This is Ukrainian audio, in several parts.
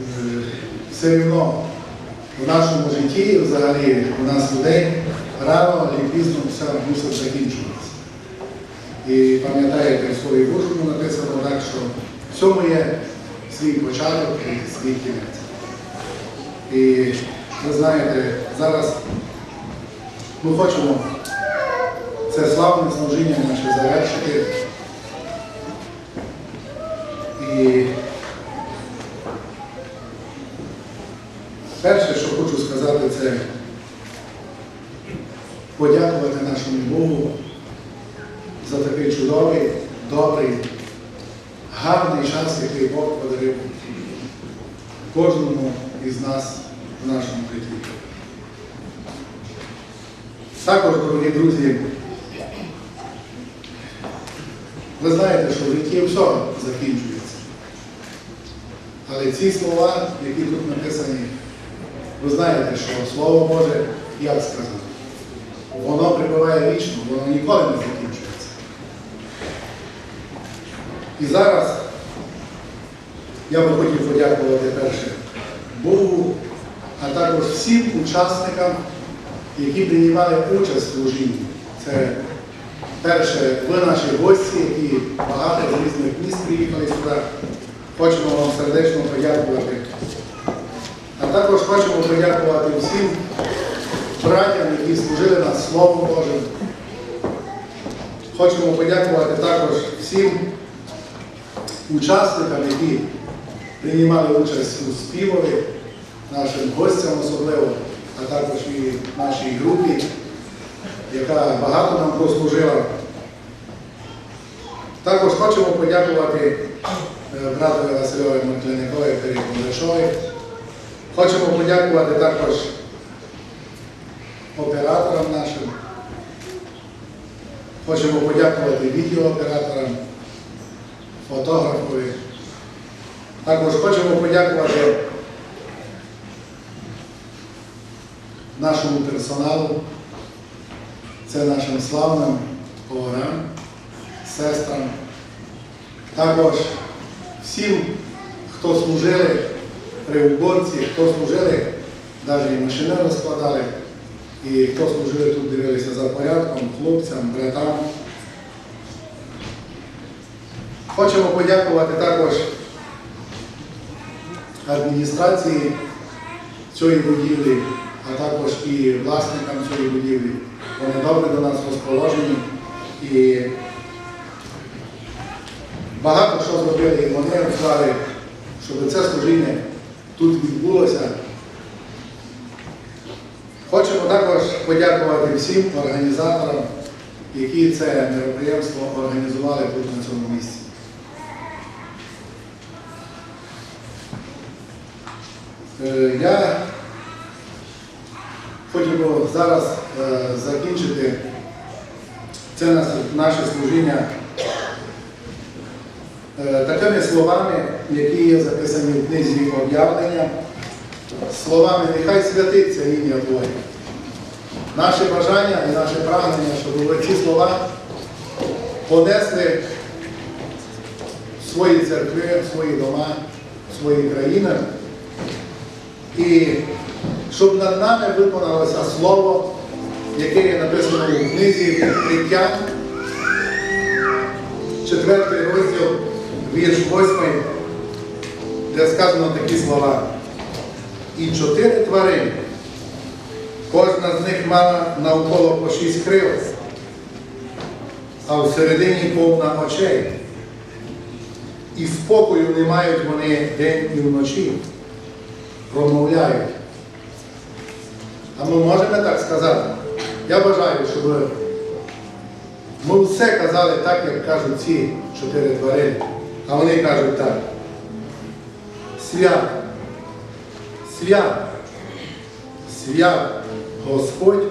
Е, Все рівно в нашому житті, взагалі, у нас людей рано чи пізно все мусить закінчуватися. І пам'ятаєте, в своїй вушку написано так, що всьому є свій початок і свій кінець. І ви знаєте, зараз ми хочемо це славне служіння наше завершити. І це подякувати нашому Богу за такий чудовий, добрий, гарний час, який Бог подарив кожному із нас в нашому житті. Також, дорогі друзі, ви знаєте, що в житті все закінчується. Але ці слова, які тут написані, ви знаєте, що Слово Боже, як сказано, воно прибуває вічно, воно ніколи не закінчується. І зараз я би хотів подякувати перше Богу, а також всім учасникам, які приймали участь в служінні. Це перше, ви наші гості, які багато з різних міст приїхали сюди. Хочемо вам сердечно подякувати. Також хочемо подякувати всім братям, які служили нас Словом Божим. Хочемо подякувати також всім учасникам, які приймали участь у співові, нашим гостям особливо, а також і нашій групі, яка багато нам послужила. Також хочемо подякувати е, братові Васильові Матляникові та Кудряшові. Хочемо подякувати також операторам нашим. Хочемо подякувати відеооператорам, фотографові. Також хочемо подякувати нашому персоналу, це нашим славним поварам, сестрам, також всім, хто служили при уборці, хто служили, навіть і машини розкладали, і хто служили тут, дивилися за порядком, хлопцям, братам. Хочемо подякувати також адміністрації цієї будівлі, а також і власникам цієї будівлі. Вони добре до нас розположені і багато що зробили і вони вклали, щоб це служіння тут відбулося. Хочемо також подякувати всім організаторам, які це мероприємство організували тут на цьому місці. Е, Я хотів би зараз е, закінчити це наше служіння такими словами, які є записані в книзі об'явлення, словами нехай святиться ім'я Твоє. Наше бажання і наше прагнення, щоб ці слова понесли в свої церкви, в свої дома, в свої країни. І щоб над нами виконалося слово, яке є написано у книзі відкриття, 4 розділ, вірш 8, де сказано такі слова. І чотири тварини, кожна з них мала навколо по шість крил, а всередині повна очей. І спокою не мають вони день і вночі промовляють. А ми можемо так сказати? Я бажаю, щоб ми все казали так, як кажуть ці чотири тварини. А вони кажуть так. Свят, свят, свят Господь,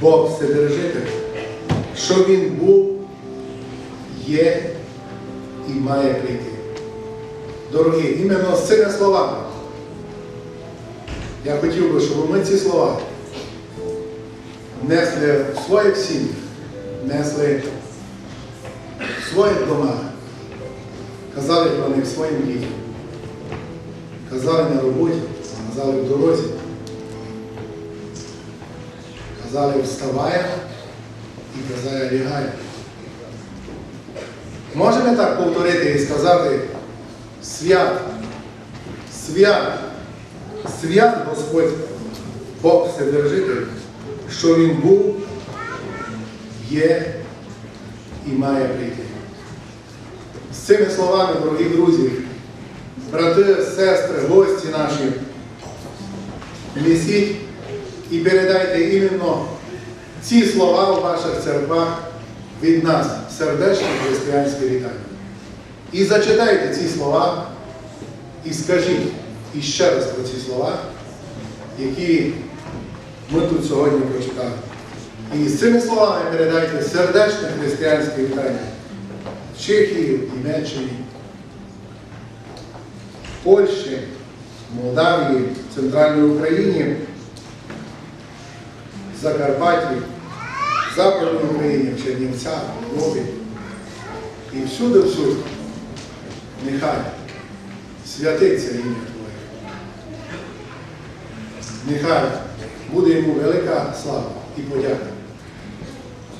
Бог Вседержитель, що Він був, є і має прийти. Дорогі, іменно з цими словами я хотів би, щоб ми ці слова несли в своїх сім'ях, несли в своїх домах, казали про них своїм дітям. казали на роботі, казали в дорозі. Казали вставай і казали лягай. Можемо так повторити і сказати свят, свят, свят Господь, Бог Вседержитель, що Він був, є і має прийти. Цими словами, дорогі друзі, брати, сестри, гості наші, несіть і передайте іменно ці слова у ваших церквах від нас, сердечне християнське вітання. І зачитайте ці слова і скажіть іще раз про ці слова, які ми тут сьогодні прочитали. І з цими словами передайте сердечне християнське вітання Чехії, в Німеччині, Польщі, Молдавії, Центральній Україні, Закарпатті, Западній Україні, в Чернівцях, Львові. І всюди, всюди, нехай святиться ім'я Твоє. Нехай буде йому велика слава і подяка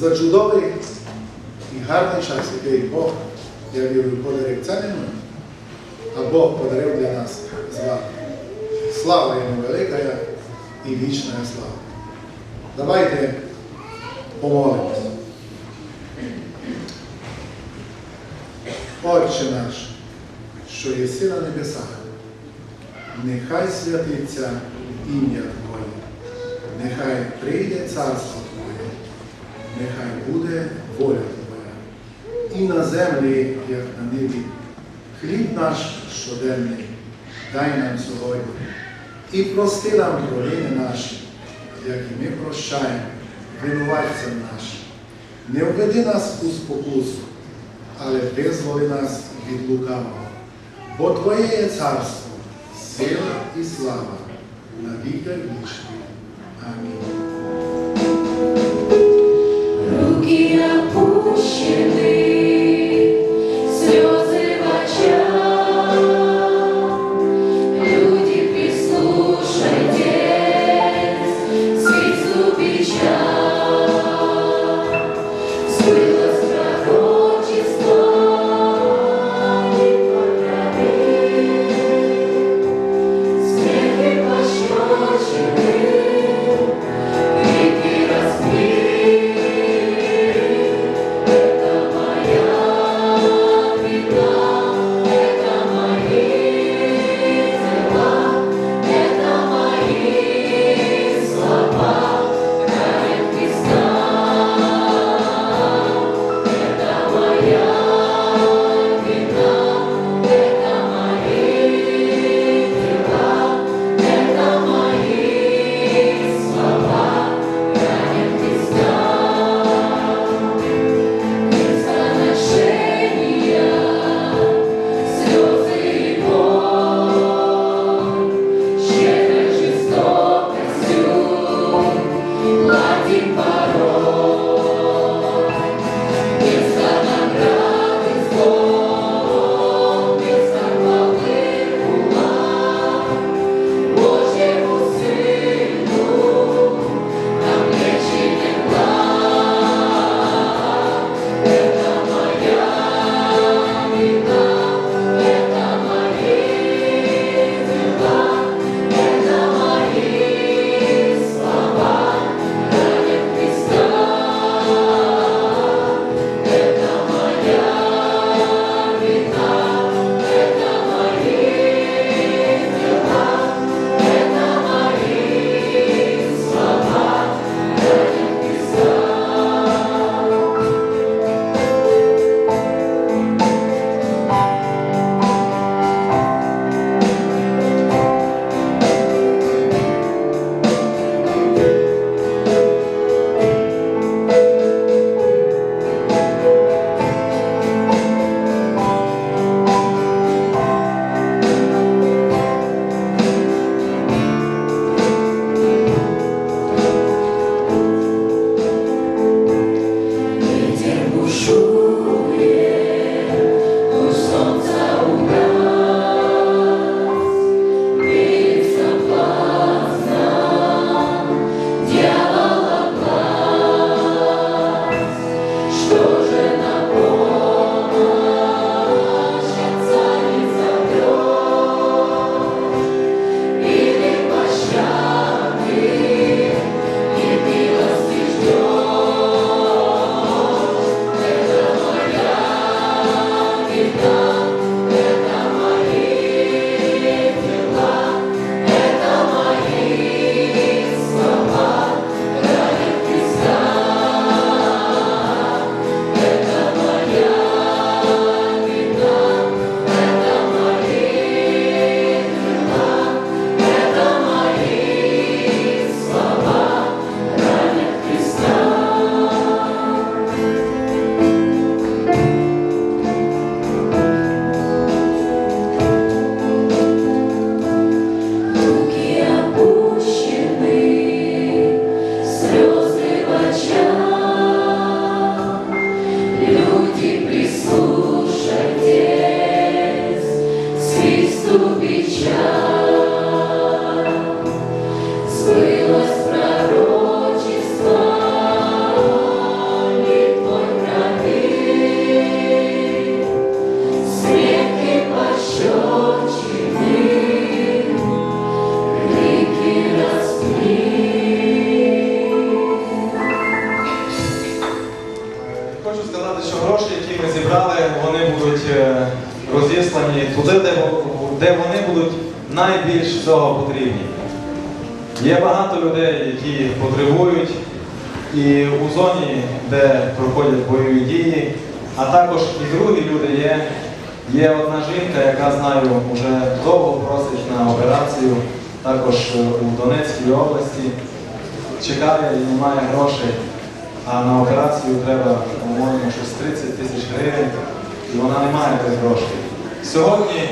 за чудовий і гарний час, який Бог, я вірю, подарив це не ми, а Бог подарив для нас з вами. Слава йому велика і вічна слава. Давайте помолимось. Отче наш, що єси на небесах, нехай святиться ім'я Твоє, нехай прийде царство Твоє, нехай буде воля. І на землі, як на небі, хліб наш щоденний, дай нам сьогодні. І прости нам провини наші, як і ми прощаємо винуватцям нашим. Не введи нас у спокусу, але визволи нас від лукавого. Бо Твоє є царство, сила і слава на віки вічні. Амінь. Найбільш цього потрібні. Є багато людей, які потребують і у зоні, де проходять бойові дії, а також і другі люди є. Є одна жінка, яка знаю, вже довго просить на операцію, також е, у Донецькій області. Чекає і немає грошей, а на операцію треба, по-моєму, щось 30 тисяч гривень, і вона не має тих грошей. Сьогодні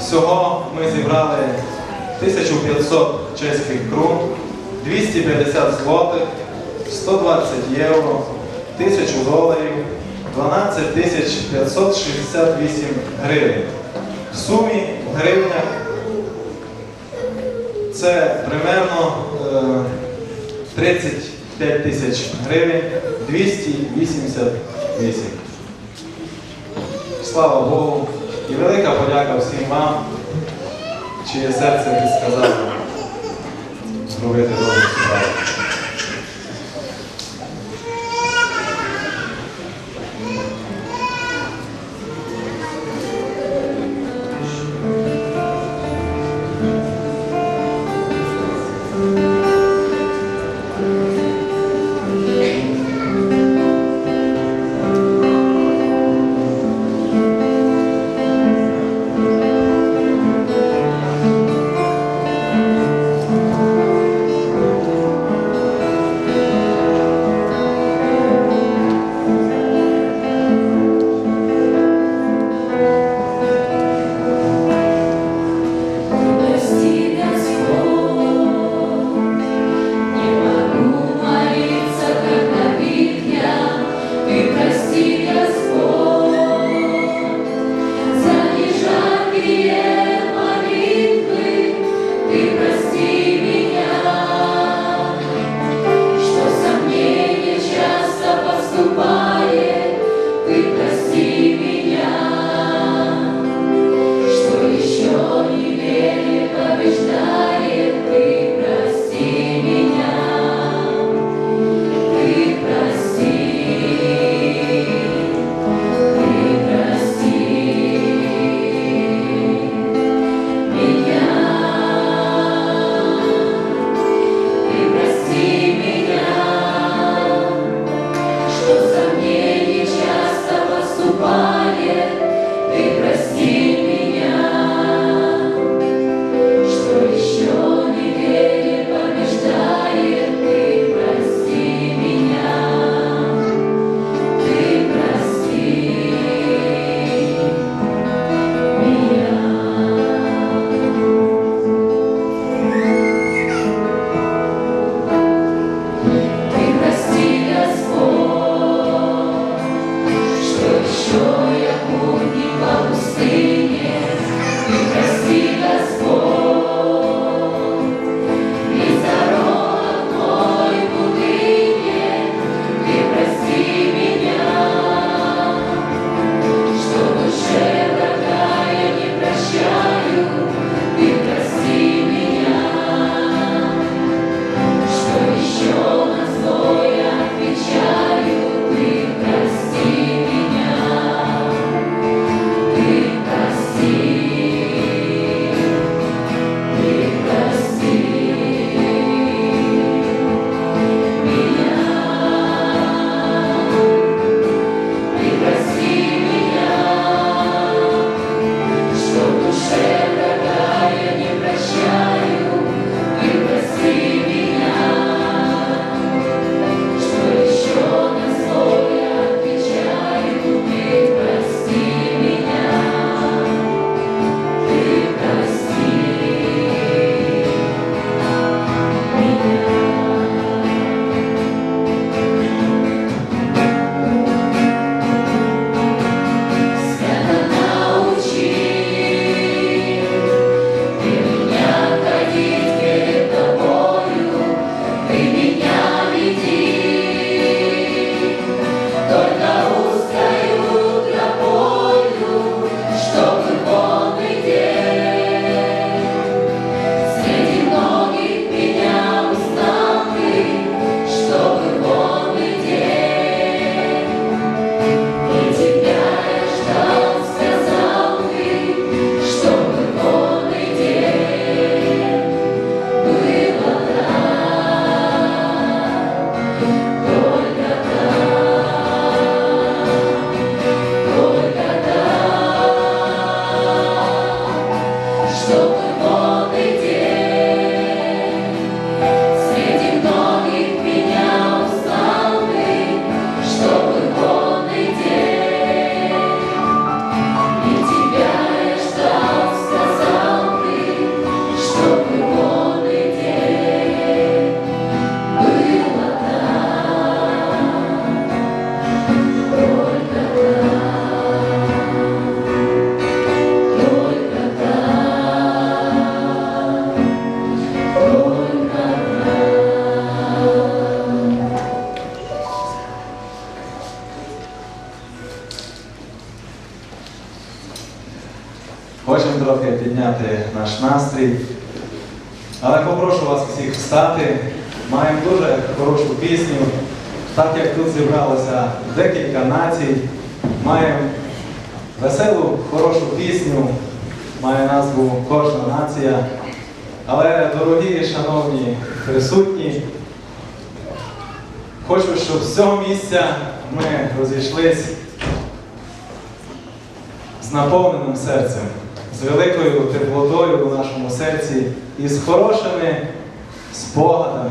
всього ми зібрали 1500 чеських крон, 250 злотих, 120 євро, 1000 доларів, 12 568 гривень. В сумі в гривнях це примерно е, 35 тисяч гривень, 288. Слава Богу! І велика подяка всім вам, чиє серце підсказало зробити добру справу. Маємо веселу, хорошу пісню, має назву Кожна нація. Але, дорогі, шановні присутні, хочу, щоб з цього місця ми розійшлись з наповненим серцем, з великою теплотою у нашому серці і з хорошими спогадами,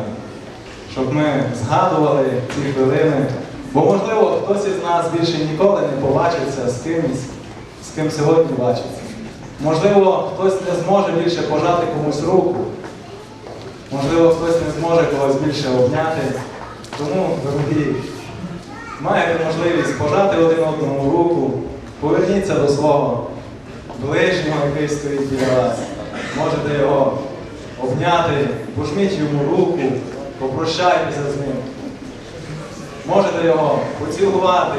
щоб ми згадували ці хвилини. Бо, можливо, хтось із нас більше ніколи не побачиться з кимось, з ким сьогодні бачиться. Можливо, хтось не зможе більше пожати комусь руку. Можливо, хтось не зможе когось більше обняти. Тому, дорогі, маєте можливість пожати один одному руку, поверніться до свого ближнього, який стоїть біля вас. Можете його обняти, пожміть йому руку, попрощайтеся з ним. Можете його поцілувати,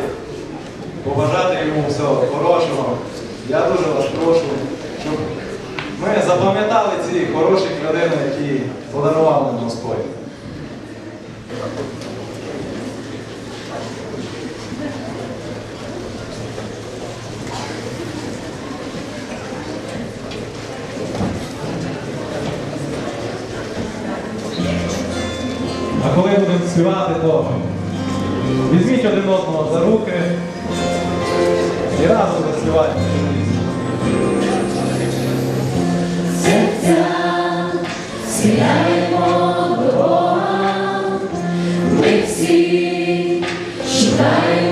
побажати йому всього хорошого. Я дуже вас прошу, щоб ми запам'ятали ці хороші хвилини, які подарував нам Господь. А коли будемо співати, то Візьміть один одного за руки і разом заспівайте. Серця схиляємо до Бога, ми всі шукаємо.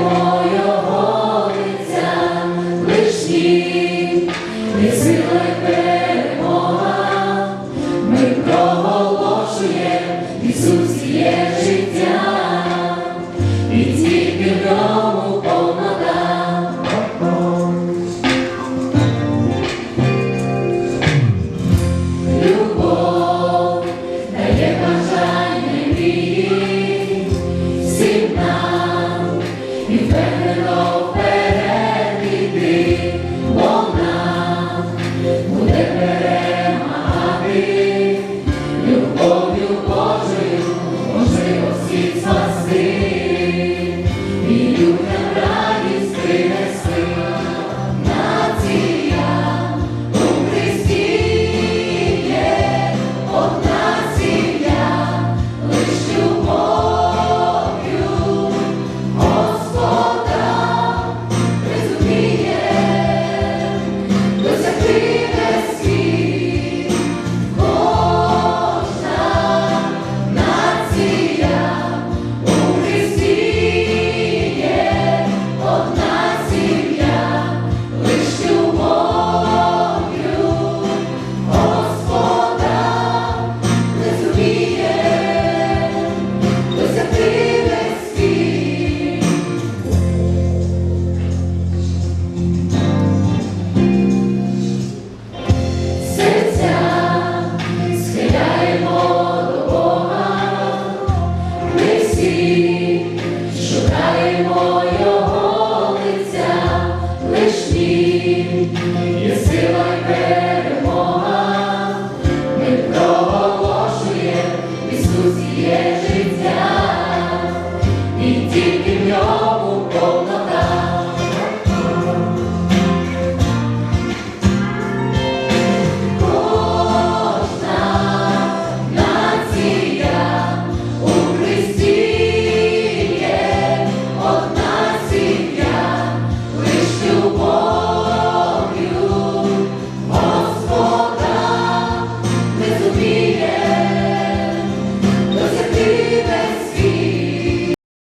Christi